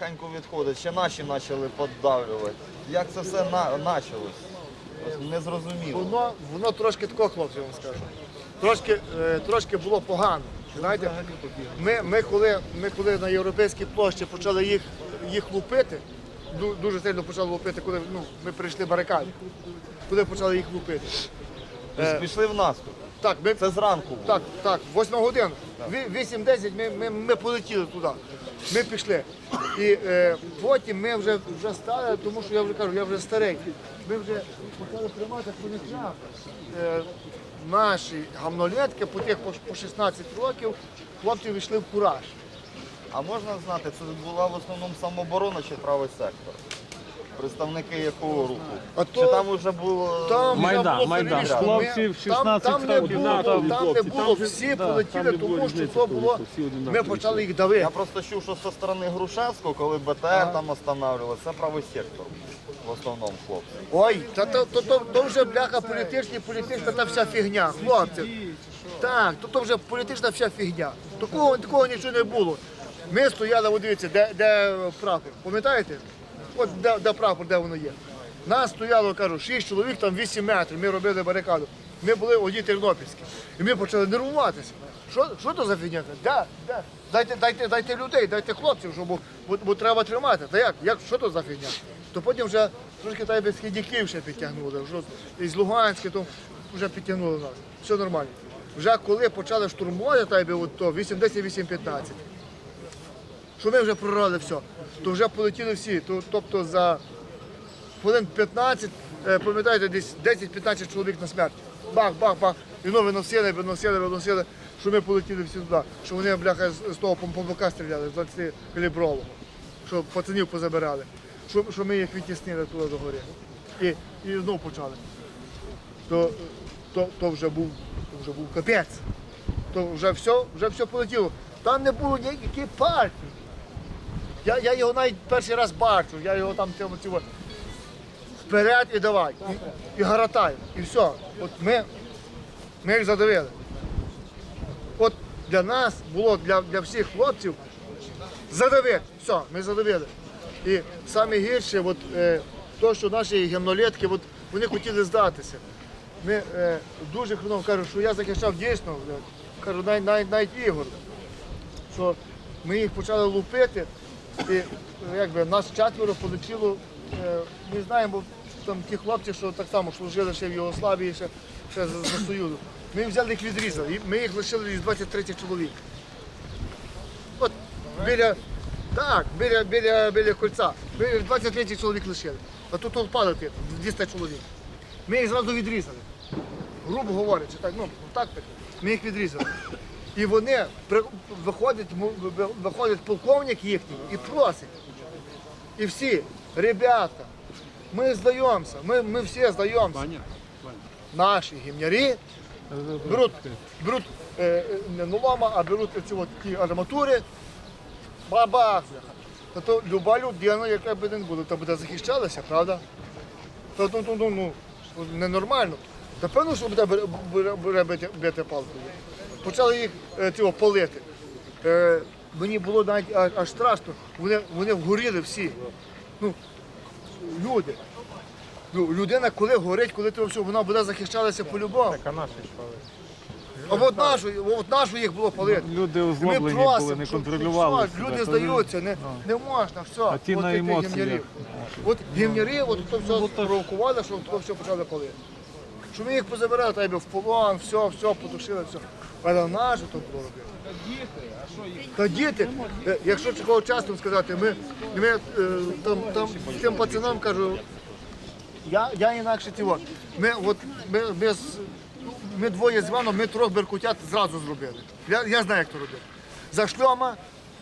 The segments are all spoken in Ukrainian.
потихеньку відходить, ще наші почали поддавлювати. Як це все на, почалось? Не зрозуміло. Воно, воно трошки тако, хлопці, я вам скажу. Трошки, е, трошки було погано. Знаєте, ми, ми, коли, ми коли на європейській площі почали їх, їх лупити, ду- дуже сильно почали лупити, коли ну, ми прийшли барикади, коли почали їх лупити. Тобто пішли в наступ. Так, ми, Це зранку було. так, так, 8 годин, 8-10 ми, ми, ми полетіли туди. Ми пішли. І е, потім ми вже, вже стали, тому що я вже кажу, я вже старий. Ми вже почали приймати поняття. Е, наші гамнолетки по тих по, по 16 років хлопці війшли в кураж. А можна знати, це була в основному самооборона чи правий сектор? Представники якого руху? А Чи там вже було. Там Майдан, там було Майдан. Хлопці в Там- 16 там не років, було, да, там, там не хлопці, було, там же- всі да, там полетіли, не було тому що різниці, то було, коли всі одинакові ми почали їх давити. Я просто чув, що зі сторони Грушевського, коли БТР там останавливали, це правий сектор. В основному хлопці. Ой, та то, то, то, то вже бляха політичні, політична та вся фігня, хлопці. Так, то, то вже політична вся фігня. Такого, такого нічого не було. Ми стояли, от дивіться, де, де прапор. Пам'ятаєте? От де, де прапор, де воно є. Нас стояло, кажу, 6 чоловік, там 8 метрів, ми робили барикаду. Ми були одні тернопільські. І ми почали нервуватися. Що, що то за фігня? Де, де? Дайте, дайте, дайте людей, дайте хлопців, щоб, бо, бо, треба тримати. Та як? як? Що то за фігня? То потім вже трошки та східників ще підтягнули. Вже із Луганська то вже підтягнули нас. Все нормально. Вже коли почали штурмувати, та от то 8-10-8-15 що ми вже прорали все, то вже полетіли всі. Тобто за хвилин 15, е, пам'ятаєте, десь 10-15 чоловік на смерть. Бах, бах, бах. І ну виносили, виносили, виносили, що ми полетіли всі туди. Що вони, бляха, з того помповика стріляли, з 20 калібрового. Що пацанів позабирали. Що, що ми їх відтіснили туди до гори. І, і знову почали. То, то, то вже був, вже був капець. То вже все, вже все полетіло. Там не було ніякої партії. Я, я його навіть перший раз бачу, я його там цьому цього вперед і давай. І, і гаратай. І все. От ми, ми їх задавили. От для нас було, для, для всіх хлопців задавити. Все, ми задавили. І саме гірше, от, е, то, що наші гімнолетки, от, вони хотіли здатися. Ми е, дуже хреново кажу, що я захищав дійсно, е, кажу, навіть, навіть, навіть Ігор що ми їх почали лупити, і е, якби нас четверо полетіло, е, ми знаємо, бо там ті хлопці, що так само служили ще в Югославії, ще, ще за, Союзу. Ми взяли їх відрізали, ми їх лишили із 23 чоловік. От біля, так, біля, біля, біля кольця. Ми 23 чоловік лишили. А тут летить, 200 чоловік. Ми їх зразу відрізали. Грубо говорячи, так, ну, так так. Ми їх відрізали. І вони виходять, виходить полковник їхній і просить. І всі, ребята, ми здаємося, ми, ми всі здаємося. Наші гімнярі беруть, беруть е, не нулома, а беруть ці от ті арматури, бабах. Та то люба людина, яка б не буде, то буде захищалася, правда? То, то, то, ну, ну, ненормально. Та певно, що буде бити, бити палкою. Почали їх е, цього полити. Е, мені було навіть аж, страшно. Вони, вони вгоріли всі. Ну, люди. Ну, людина, коли горить, коли ти все, вона буде захищалася по-любому. А наші шпали. А от нашу, от нашу їх було палити. Люди озлоблені були, не контролювали що. Люди здаються, не, не можна, все. А ті От на гімнярів. От гімнярі, от то все спровокували, що то все почали палити. Що ми їх позабирали, й в полон, все, все, потушили, все. Але наше то було робити. Та діти, е, якщо такого часу сказати, ми, ми е, там, там тим пацанам кажу, я, я інакше цього. Ми, от, ми, ми, з- ми двоє з Іваном, ми трьох беркутят зразу зробили. Я, я знаю, як то робити. За шльома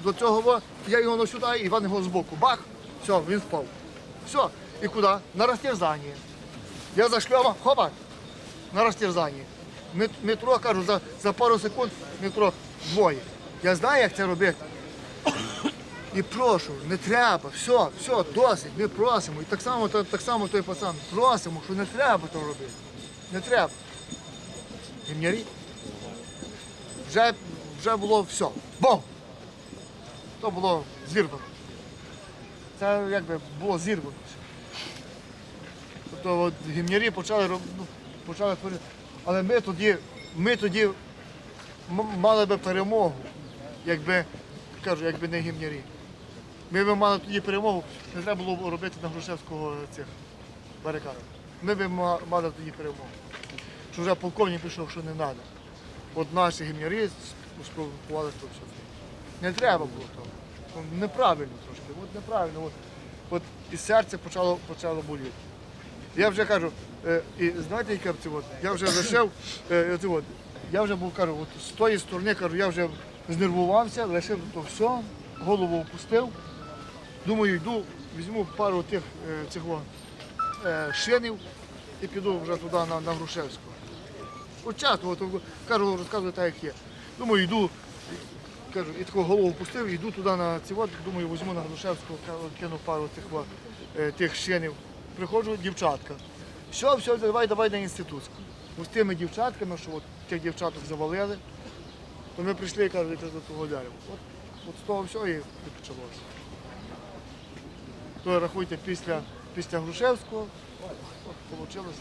до цього, во, я його сюди, Іван його збоку. Бах, все, він впав. Все. І куди? На розтерзання. Я за шльома, хопа, на розтерзання. Ми, ми кажу, за, за пару секунд ми трьох двоє. Я знаю, як це робити. І прошу, не треба, все, все, досить, ми просимо. І так само, та- так само той пацан, просимо, що не треба то робити. Не треба. Гімнярі. Вже, вже було все. Бом! То було зірвано. це якби було зірвано. Тобто от гімнярі почали, роб- ну, почали творити. Але ми тоді, ми тоді мали би перемогу, якби, кажу, якби не гімнярі. Ми б мали тоді перемогу, не треба було б робити на Грушевського цих барикад. Ми б мали тоді перемогу. Що вже полковник пішов, що не треба. От наші гімнярі с- спровокували то все. Не треба було того. Ну, Неправильно трошки. От неправильно. От, от і серце почало, почало боліти. Я вже кажу, е, і знаєте, яке це от, я вже лишив, е, це от, я вже був кажу, от з тої сторони кажу, я вже знервувався, лишив то все, голову опустив. Думаю, йду, візьму пару тих е, цих о, шинів і піду вже туди на, на Грушевську. От часто, от, кажу, розказую так, як є. Думаю, йду, кажу, і таку голову пустив, йду туди на ці от, думаю, візьму на Грушевську, кину пару тих, е, тих шинів. Приходжу, дівчатка. Все, все, давай, давай на інститутську. Ось з тими дівчатками, що от тих дівчаток завалили, то ми прийшли і кажуть, якраз до того дерева. От, от з того всього і почалося. То рахуйте після, після Грушевського, от, от вийшло.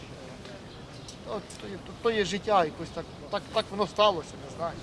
От, то, є, то є життя якось так, так, так воно сталося, не знаю.